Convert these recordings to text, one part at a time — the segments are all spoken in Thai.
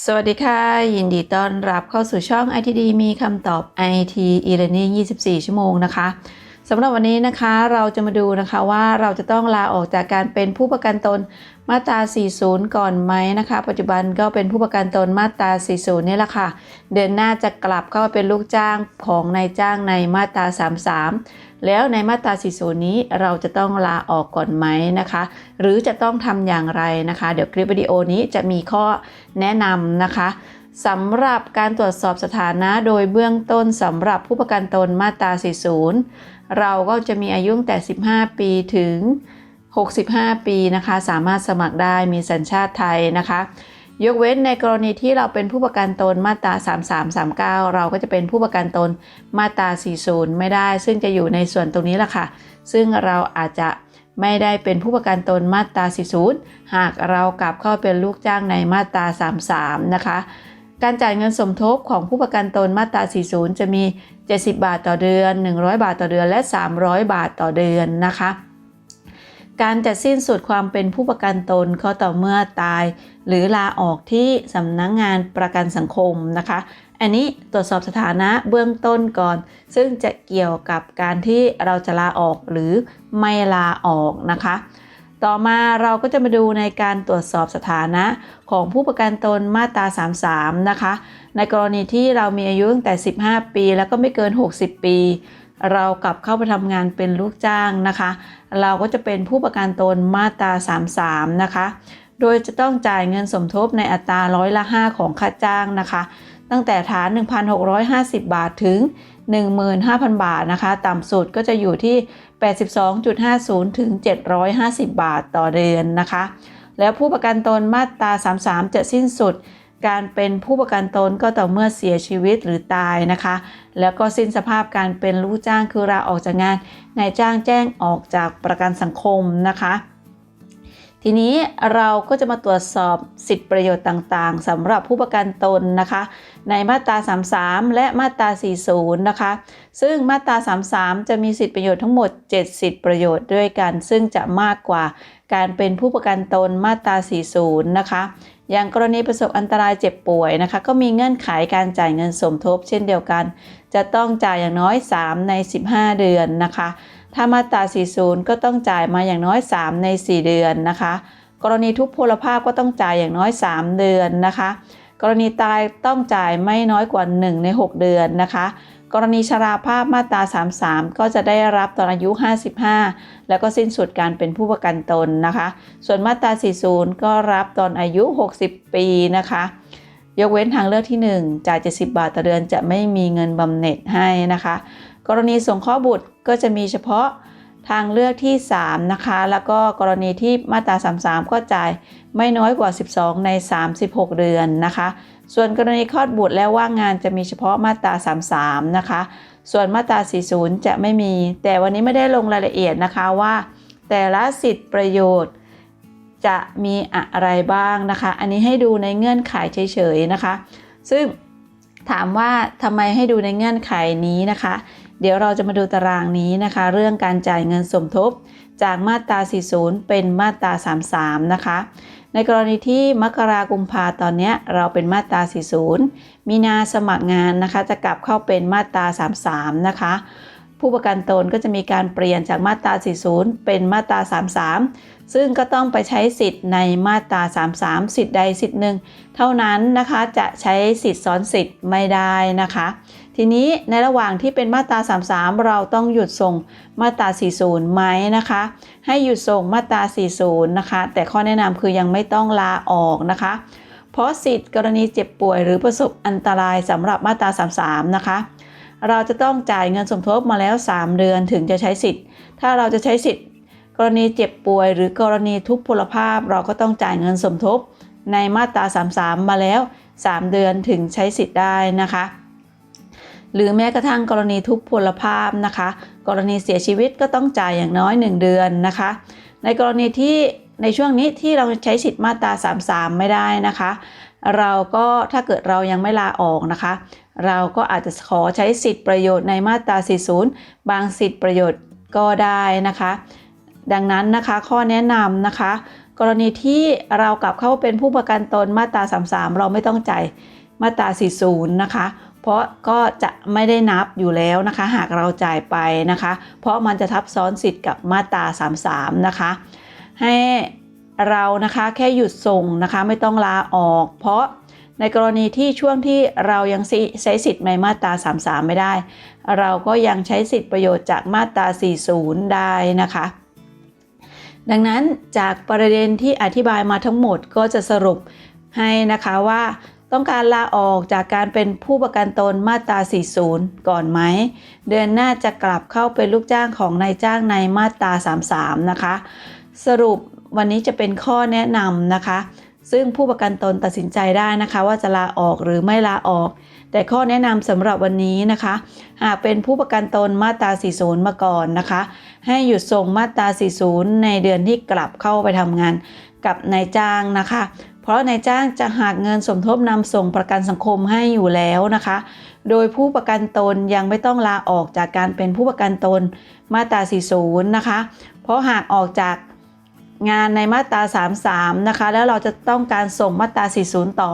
สวัสดีค่ะ ยินดีต้อนรับเข้าสู่ช่อง ITD มีคำตอบ IT e-learning 24 ชั่วโมงนะคะ สำหรับวันนี้นะคะเราจะมาดูนะคะว่าเราจะต้องลาออกจากการเป็นผู้ประกันตนมาตรา 40 ก่อนไหมนะคะ ปัจจุบันก็เป็นผู้ประกันตนมาตรา 40 นี่แหละค่ะ เดือนหน้าจะกลับเข้ามาเป็นลูกจ้างของนายจ้างในมาตรา 33 แล้วในมาตรา 40 นี้เราจะต้องลาออกก่อนไหมนะคะ หรือจะต้องทำอย่างไรนะคะ เดี๋ยวคลิปวิดีโอนี้จะมีข้อแนะนำนะคะสำหรับการตรวจสอบสถานะโดยเบื้องต้นสำหรับผู้ประกันตนมาตรา 40 เราก็จะมีอายุตั้งแต่ 15 ปีถึง 65 ปีนะคะ สามารถสมัครได้มีสัญชาติไทยนะคะ ยกเว้นในกรณีที่เราเป็นผู้ประกันตนมาตรา 3339 เราก็จะเป็นผู้ประกันตนมาตรา 40 ไม่ได้ ซึ่งจะอยู่ในส่วนตรงนี้แหละค่ะ ซึ่งเราอาจจะไม่ได้เป็นผู้ประกันตนมาตรา 40 หากเรากลับเข้าเป็นลูกจ้างในมาตรา 33 นะคะ การจ่ายเงินสมทบของผู้ประกันตนมาตรา 40 จะมี 70 บาทต่อเดือน 100 บาทต่อเดือน และ 300 บาทต่อเดือนนะคะ การจะสิ้นสุดความเป็นผู้ประกันตนก็ต่อเมื่อตาย หรือลาออกที่สำนักงงานประกันสังคมนะคะ อันนี้ตรวจสอบสถานะเบื้องต้นก่อน ซึ่งจะเกี่ยวกับการที่เราจะลาออกหรือไม่ลาออกนะคะ ต่อมาเราก็จะมาดูในการตรวจสอบสถานะของผู้ประกันตนมาตรา 33 นะคะ ในกรณีที่เรามีอายุตั้งแต่ 15 ปี แล้วก็ไม่เกิน 60 ปี เรากลับเข้าไปทำงานเป็นลูกจ้างนะคะ เราก็จะเป็นผู้ประกันตนมาตรา 33 นะคะ โดยจะต้องจ่ายเงินสมทบในอัตราร้อยละ 5 ของค่าจ้างนะคะ ตั้งแต่ฐาน 1,650 บาทถึง 15,000 บาทนะคะ ต่ำสุดก็จะอยู่ที่ 82.50 ถึง 750 บาทต่อเดือนนะคะ แล้วผู้ประกันตนมาตรา 33 จะสิ้นสุด การเป็นผู้ประกันตนก็ต่อเมื่อเสียชีวิตหรือตายนะคะ แล้วก็สิ้นสภาพการเป็นลูกจ้างคือลาออกจากงานนายจ้างแจ้งออกจากประกันสังคมนะคะ ทีนี้เราก็จะมาตรวจสอบสิทธิประโยชน์ต่างๆสำหรับผู้ประกันตนนะคะ ในมาตรา 33 และมาตรา 40 นะคะ ซึ่งมาตรา 33 จะมีสิทธิประโยชน์ทั้งหมด 7 สิทธิประโยชน์ด้วยกัน ซึ่งจะมากกว่าการเป็นผู้ประกันตนมาตรา 40 นะคะ อย่างกรณีประสบอันตรายเจ็บป่วยนะคะ ก็มีเงื่อนไขการจ่ายเงินสมทบ เช่นเดียวกัน จะต้องจ่ายอย่างน้อย 3 ใน 15 เดือนนะคะ ถ้ามาตรา40 ก็ต้องจ่ายมาอย่างน้อย 3 ใน 4 เดือนนะคะ กรณีทุพพลภาพก็ต้องจ่ายอย่างน้อย 3 เดือนนะคะ กรณีตายต้องจ่ายไม่น้อยกว่า 1 ใน 6 เดือนนะคะ กรณีชราภาพมาตรา33 ก็จะได้รับตอนอายุ 55 แล้วก็สิ้นสุดการเป็นผู้ประกันตนนะคะ ส่วนมาตรา40 ก็รับตอนอายุ 60 ปีนะคะยกเว้นทางเลือกที่ 1 จ่าย 70 บาทต่อเดือนจะไม่มีเงินบำเหน็จให้นะคะ กรณีส่งข้อบุตรก็จะมีเฉพาะทางเลือกที่ 3 นะคะ แล้วก็กรณีที่มาตรา 33 ก็จ่ายไม่น้อยกว่า 12 ใน 36 เดือนนะคะ ส่วนกรณีคลอดบุตรและว่างงานจะมีเฉพาะมาตรา 33 นะคะ ส่วนมาตรา 40 จะไม่มี แต่วันนี้ไม่ได้ลงรายละเอียดนะคะว่า แต่ละสิทธิประโยชน์ จะมีอะไรบ้างนะคะ อันนี้ให้ดูในเงื่อนไขเฉยๆนะคะ ซึ่งถามว่าทำไมให้ดูในเงื่อนไขนี้นะคะ เดี๋ยวเราจะมาดูตารางนี้นะคะ เรื่องการจ่ายเงินสมทบ จากมาตรา 40 เป็นมาตรา 33 นะคะ ในกรณีที่มกรากุมภาตอนนี้เราเป็นมาตรา 40 มีนาสมัครงานนะคะ จะกลับเข้าเป็นมาตรา 33 นะคะ ผู้ประกันตนก็จะมีการเปลี่ยนจากมาตรา 40 เป็นมาตรา 33 ซึ่งก็ต้องไปใช้สิทธิ์ในมาตรา 33 สิทธิ์ใดสิทธิ์หนึ่งเท่านั้นนะคะจะใช้สิทธิ์ซ้อนสิทธิ์ไม่ได้นะคะ ทีนี้ในระหว่างที่เป็นมาตรา 33 เราต้องหยุดส่งมาตรา 40 ไหมนะคะ ให้หยุดส่งมาตรา 40 นะคะ แต่ข้อแนะนำคือยังไม่ต้องลาออกนะคะ เพราะสิทธิ์กรณีเจ็บป่วยหรือประสบอันตรายสำหรับมาตรา 33 นะคะ เราจะต้องจ่ายเงินสมทบมาแล้ว 3 เดือนถึงจะใช้สิทธิ์ ถ้าเราจะใช้สิทธิ์ กรณีเจ็บป่วย หรือกรณีทุพพลภาพ เราก็ต้องจ่ายเงินสมทบในมาตรา 33 มาแล้ว 3 เดือนถึงใช้สิทธิ์ได้นะคะ หรือแม้กระทั่งกรณีทุพพลภาพนะคะ กรณีเสียชีวิตก็ต้องจ่ายอย่างน้อย 1 เดือนนะคะ ในกรณีที่ในช่วงนี้ที่เราใช้สิทธิ์มาตรา 33 ไม่ได้นะคะ เราก็ถ้าเกิดเรายังไม่ลาออกนะคะ เราก็อาจจะขอใช้สิทธิประโยชน์ในมาตรา 40 บางสิทธิประโยชน์ก็ได้นะคะ ดังนั้นนะคะข้อแนะนำนะคะ กรณีที่เรากลับเข้าเป็นผู้ประกันตนมาตรา 33 เราไม่ต้องจ่ายมาตรา 40 นะคะ เพราะก็จะไม่ได้นับอยู่แล้วนะคะ หากเราจ่ายไปนะคะ เพราะมันจะทับซ้อนสิทธิ์กับมาตรา 33 นะคะ ให้เรานะคะแค่หยุดส่งนะคะไม่ต้องลาออก เพราะในกรณีที่ช่วงที่เรายังใช้สิทธิ์ในมาตรา 33 ไม่ได้ เราก็ยังใช้สิทธิประโยชน์จากมาตรา 40 ได้นะคะ ดังนั้นจากประเด็นที่อธิบายมาทั้งหมดก็จะสรุปให้นะคะว่า ต้องการลาออกจากการเป็นผู้ประกันตนมาตรา 40 ก่อนไหม เดือนหน้าจะกลับเข้าเป็นลูกจ้างของนายจ้างในมาตรา 33 นะคะ สรุปวันนี้จะเป็นข้อแนะนำนะคะ ซึ่งผู้ประกันตนตัดสินใจได้นะคะ ว่าจะลาออกหรือไม่ลาออก แต่ข้อแนะนำสำหรับวันนี้นะคะ หากเป็นผู้ประกันตนมาตรา 40 มาก่อนนะคะ ให้หยุดส่งมาตรา 40 ในเดือนที่กลับเข้าไปทำงานกับนายจ้างนะคะ เพราะนายจ้างจะหักเงินสมทบนำส่งประกันสังคมให้อยู่แล้วนะคะ โดยผู้ประกันตนยังไม่ต้องลาออกจากการเป็นผู้ประกันตนมาตรา 40 นะคะ เพราะหากออกจากงานในมาตรา 33 นะคะ แล้วเราจะต้องการส่งมาตรา 40 ต่อ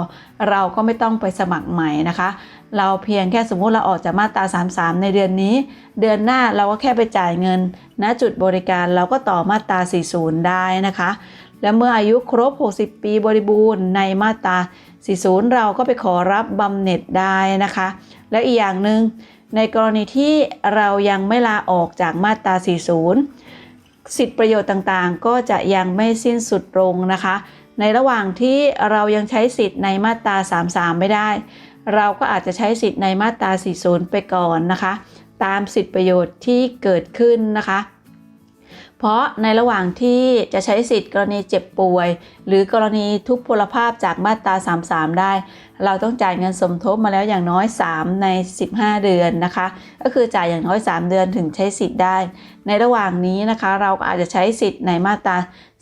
เราก็ไม่ต้องไปสมัครใหม่นะคะ เราเพียงแค่สมมุติเราออกจากมาตรา 33 ในเดือนนี้ เดือนหน้าเราก็แค่ไปจ่ายเงินณจุดบริการเราก็ต่อมาตรา 40 ได้นะคะ และเมื่ออายุครบ 60 ปีบริบูรณ์ในมาตรา 40 เราก็ไปขอรับบำเหน็จได้นะคะ และอีกอย่างหนึ่งในกรณีที่เรายังไม่ลาออกจากมาตรา 40 สิทธิประโยชน์ต่างๆ ก็จะยังไม่สิ้นสุดลงนะคะ ในระหว่างที่เรายังใช้สิทธิ์ในมาตรา 33 ไม่ได้ เราก็อาจจะใช้สิทธิ์ในมาตรา 40 ไปก่อนนะคะ ตามสิทธิประโยชน์ที่เกิดขึ้นนะคะ เพราะในระหว่างที่จะใช้สิทธิ์กรณีเจ็บป่วย หรือกรณีทุพพลภาพจากมาตรา 33 ได้ เราต้องจ่ายเงินสมทบมาแล้วอย่างน้อย 3 ใน 15 เดือนนะคะ ก็คือจ่ายอย่างน้อย 3 เดือนถึงใช้สิทธิ์ได้ ในระหว่างนี้นะคะเราก็อาจจะใช้สิทธิ์ในมาตรา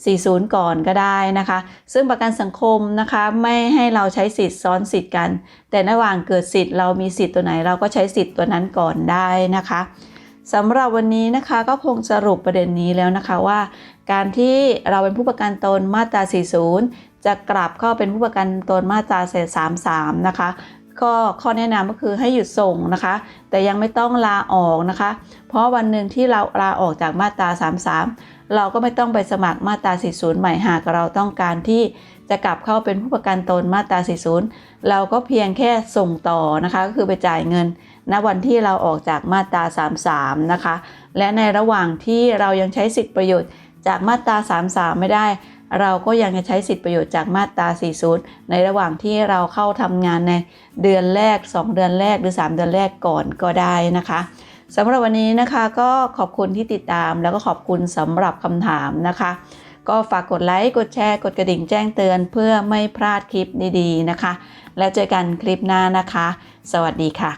40 ก่อนก็ได้นะคะ ซึ่งประกันสังคมนะคะไม่ให้เราใช้สิทธิ์ซ้อนสิทธิ์กัน แต่ระหว่างเกิดสิทธิ์เรามีสิทธิ์ตัวไหนเราก็ใช้สิทธิ์ตัวนั้นก่อนได้นะคะ สำหรับวันนี้นะคะก็คงสรุปประเด็นนี้แล้วนะคะว่า การที่เราเป็นผู้ประกันตนมาตรา 40 จะกลับเข้าเป็นผู้ประกันตนมาตรา33 นะคะก็ข้อแนะนำก็คือให้หยุดส่งนะคะ แต่ยังไม่ต้องลาออกนะคะ เพราะวันหนึ่งที่เราลาออกจากมาตรา 33 เราก็ไม่ต้องไปสมัครมาตรา 40 ใหม่หากเราต้องการที่ จะกลับเข้าเป็นผู้ประกันตนมาตรา 40 เราก็เพียงแค่ส่งต่อนะคะ ก็คือไปจ่ายเงินณวันที่เราออกจากมาตรา 33 นะคะ และในระหว่างที่เรายังใช้สิทธิประโยชน์จากมาตรา 33 ไม่ได้ เราก็ยังจะใช้สิทธิประโยชน์จากมาตรา 40 ในระหว่างที่เราเข้าทำงานในเดือนแรก 2 เดือนแรกหรือ 3 เดือนแรกก่อนก็ได้นะคะสำหรับวันนี้นะคะก็ขอบคุณที่ติดตามแล้วก็ขอบคุณสำหรับคำถามนะคะ ก็ฝากกดไลค์ กดแชร์ กดกระดิ่งแจ้งเตือนเพื่อไม่พลาดคลิปดีๆนะคะ และเจอกันคลิปหน้านะคะ สวัสดีค่ะ